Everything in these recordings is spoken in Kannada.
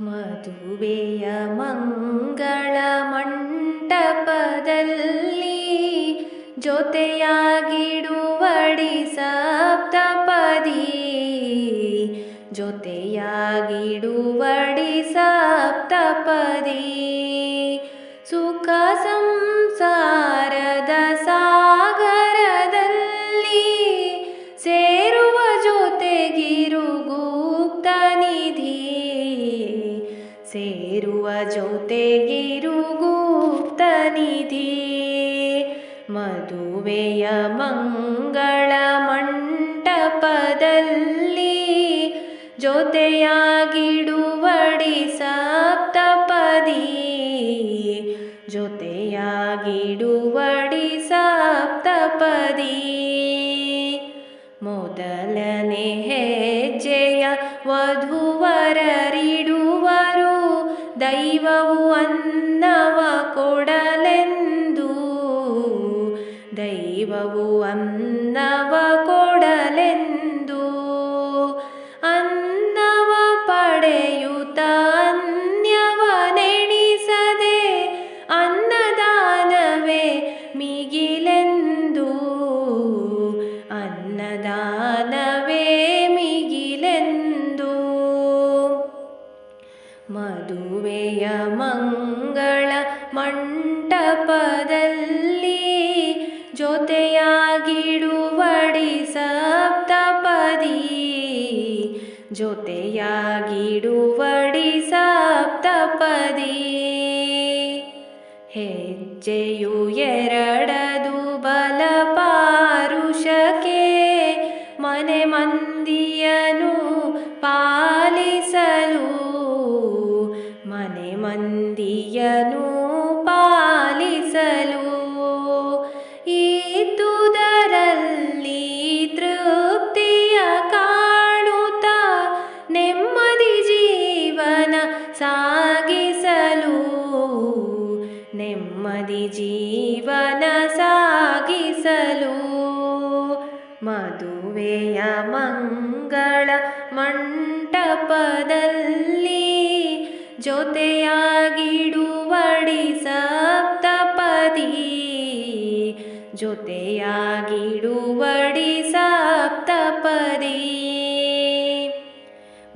ಮದುವೆಯ ಮಂಗಳ ಮಂಟಪದಲ್ಲಿ ಜೊತೆಯಾಗಿಡುವಡಿ ಸಪ್ತಪದಿ. ಜೊತೆಯಾಗಿಡುವಡಿ ಸಪ್ತಪದಿ. ಸುಖ ಸಂಸಾರದ ಸೇರುವ ಜೊತೆಗಿರು ಗುಪ್ತ ನಿಧಿ. ಮದುವೆಯ ಮಂಗಳ ಮಂಟಪದಲ್ಲಿ ಜೊತೆಯಾಗಿಡುವಡಿ ಸಪ್ತಪದಿ. ಜೊತೆಯಾಗಿಡುವಡಿ ಸಪ್ತಪದಿ. ಮೊದಲನೇ ಹೆಜ್ಜೆಯ ವಧುವರರಿಡುವರು ದೈವವು ಅನ್ನವ ಕೊಡಲೆಂದು ದೈವವು ಅನ್ನವ ಕೊಡಲೆಂದು. ಜೊತೆಯಾಗಿಡುವಡಿ ಸಪ್ತಪದಿ ಹೆಜ್ಜೆಯು ಎರಡದು ಬಲ ಪಾರುಷಕ್ಕೆ ಮನೆ ಮಂದಿಯನು ಪಾಲಿಸಲು ಮನೆ ಮಂದಿಯನು ಜೀವನ ಸಾಗಿಸಲು. ಮದುವೆಯ ಮಂಗಳ ಮಂಟಪದಲ್ಲಿ ಜೊತೆಯಾಗಿಡುವಡಿ ಸಪ್ತಪದಿ. ಜೊತೆಯಾಗಿಡುವಡಿ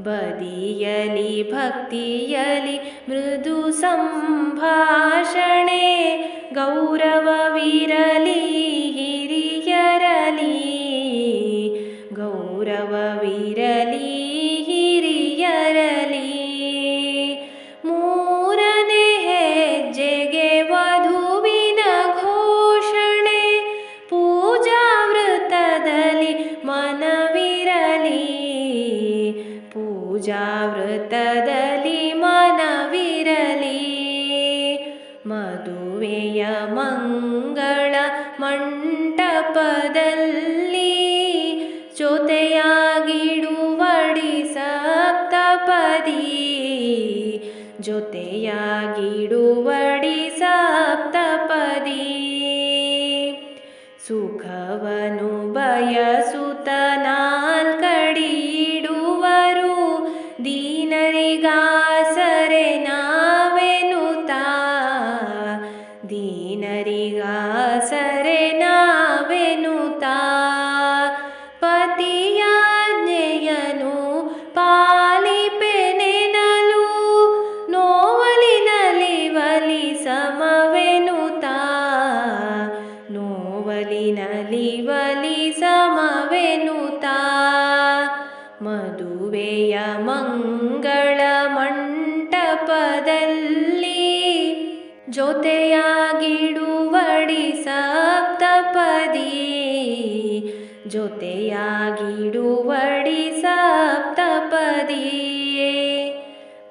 बदियलि भक्तियलि मृदु सम्भाषणे गौरवविरली हिरियरली गौरवविरली ಮದುವೆಯ ಮಂಗಳ ಮಂಟಪದಲ್ಲಿ ಜೊತೆಯಾಗಿಡುವಡಿ ಸಪ್ತಪದಿ. ಜೊತೆಯಾಗಿಡುವಡಿ ಸಪ್ತಪದಿ. ಸುಖವನು ಬಯಸುತ್ತ ನಾವೆನುತಾ ಪತಿಯಾಜ್ಞೆಯನು ಪಾಲಿಪೆನೆನಲು ನೋವಲಿ ನಲಿವಲಿ ಸಮವೆನುತಾ ನೋವಲಿ ನಲಿವಲಿ ಸಮವೆನುತಾ ಮದುವೆಯ ಮಂಗಳ ಜೊತೆಯಾಗಿಡುವಡಿ ಸಪ್ತಪದಿಯೇ.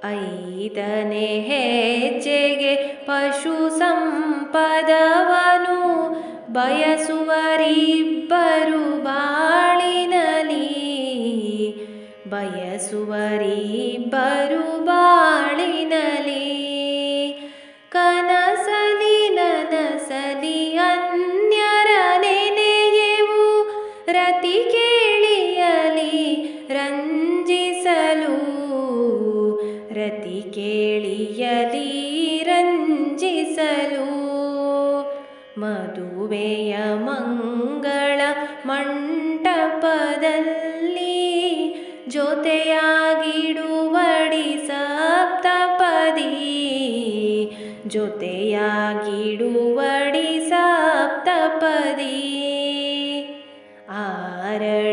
ಐದನೇ ಹೆಜ್ಜೆಗೆ ಪಶು ಸಂಪದವನು ಬಯಸುವರಿಬ್ಬರು ಬಾಳಿನಲಿ. ಬಯಸುವರಿಬ್ಬರು ಮದುವೆಯ ಮಂಗಳ ಮಂಟಪದಲ್ಲಿ ಜೊತೆಯಾಗಿಡುವಡಿ ಸಪ್ತಪದಿ. ಜೊತೆಯಾಗಿಡುವಡಿ ಸಪ್ತಪದಿ. ಆರಡಿ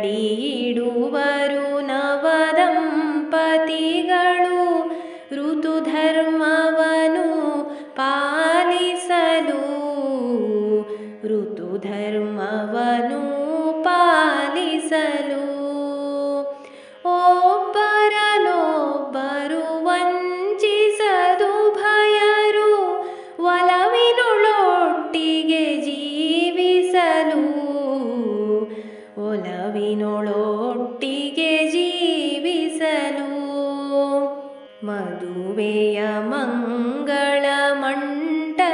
ಮದುವೆಯ ಮಂಗಳ ಮಂಟಪದಲ್ಲಿ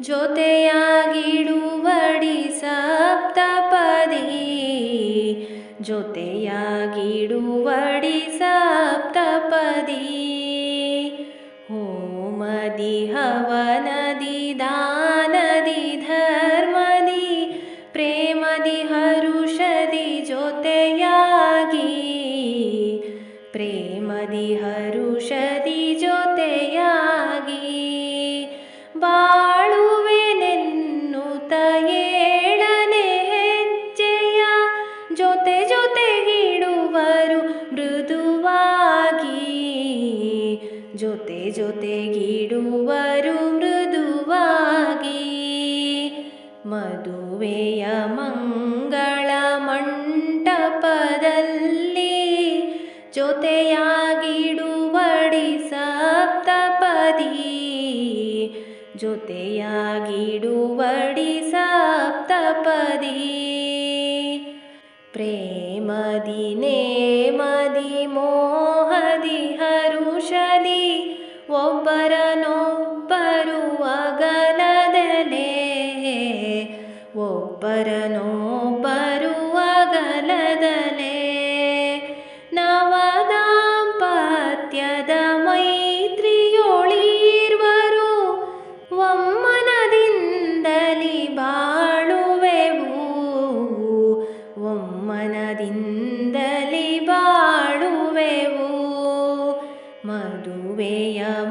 ಜೊತೆಯಾಗಿಡುವಡಿ ಸಪ್ತಪದಿ ಜೊತೆಯಾಗಿಡುವಡಿ ಬಾಳುವೆನೆನ್ನುತ್ತ ಏಳನೆ ಹೆಜ್ಜೆಯ ಜೊತೆ ಜೊತೆಗಿಡುವರು ಮೃದುವಾಗಿ. ಜೊತೆ ಜೊತೆಗಿಡುವರು ಮೃದುವಾಗಿ. ಮದುವೆಯ ಮಂಗಳ ಮಂಟಪದಲ್ಲಿ ಜೊತೆಯಾಗಿಡುವಡಿ ಜೊತೆಯಾಗಿಡುವಡಿ ಸಪ್ತಪದಿ. ಪ್ರೇಮದಿ ನೇಮದಿ ಮೋಹದಿ ಹರುಷದಿ ಒಬ್ಬರನೊಬ್ಬರು ಅಗಲದಲೆ ಒಬ್ಬರನೊಬ್ಬರು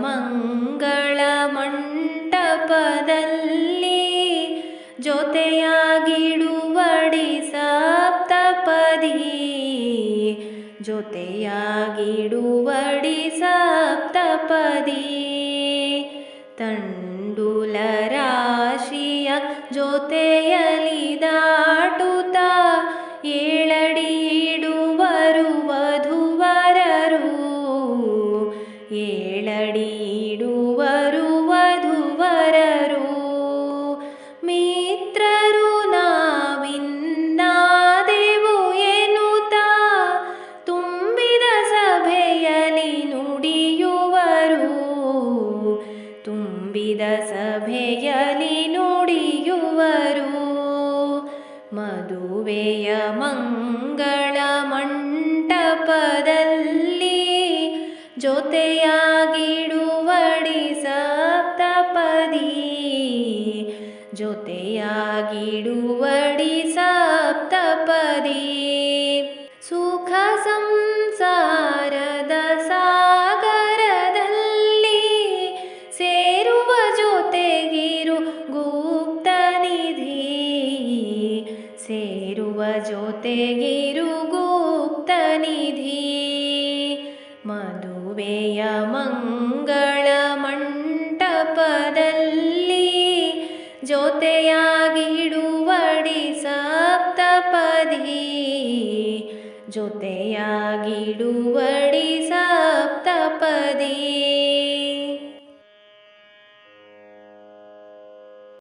ಮಂಗಳ ಮಂಟಪದಲ್ಲಿ ಜೊತೆಯಾಗಿಡುವಡಿ ಸಪ್ತಪದಿ ಜೊತೆಯಾಗಿಡುವಡಿ ಜೊತೆಯಾಗಿಡುವಡಿ ಜೊತೆಯಾಗಿಡುವಡಿ ಸಪ್ತಪದಿ